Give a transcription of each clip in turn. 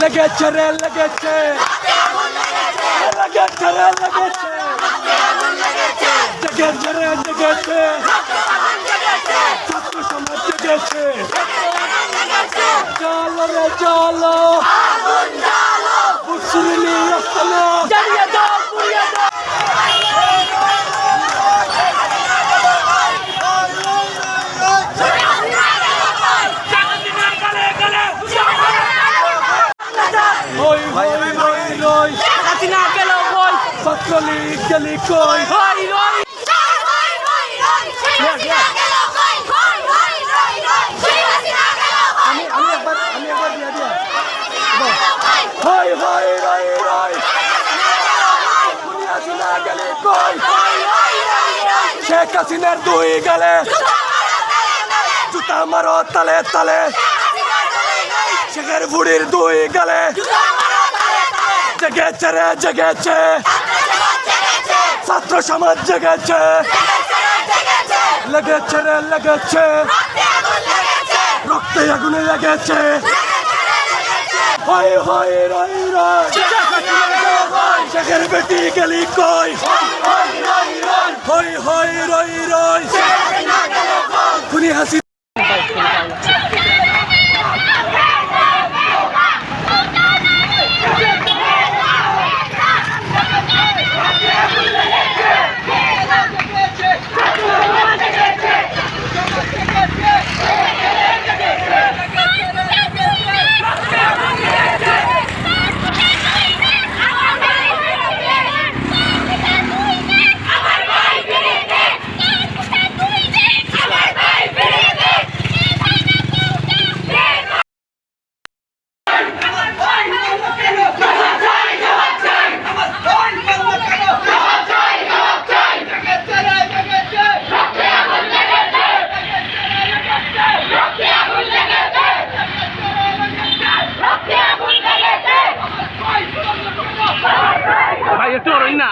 লেগেছে রে লেগেছে লেগেছে রে লেগেছে জেগেছে রে জেগেছে ছাত্র সমাজ রে চলো। কই? হই রই আমি আমি একবার আমি একবার দিয়ে দিয়া হই হই রই রই হাসিনা গেলি কই? শেখ হাসিনার দুই গেলে। জুতা মারো তালে তালে। শেখের বুড়ির দুই গেলে। জেগেছে রে, জেগেছে। ছাত্র সমাজ জেগেছে। লেগেছে রে, লেগেছে। রক্তে আগুনে লেগেছে। হই হই রই রই শেখের বেটি গেলি কই? হই হই রই রই খুনি হাসি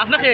আপনাকে।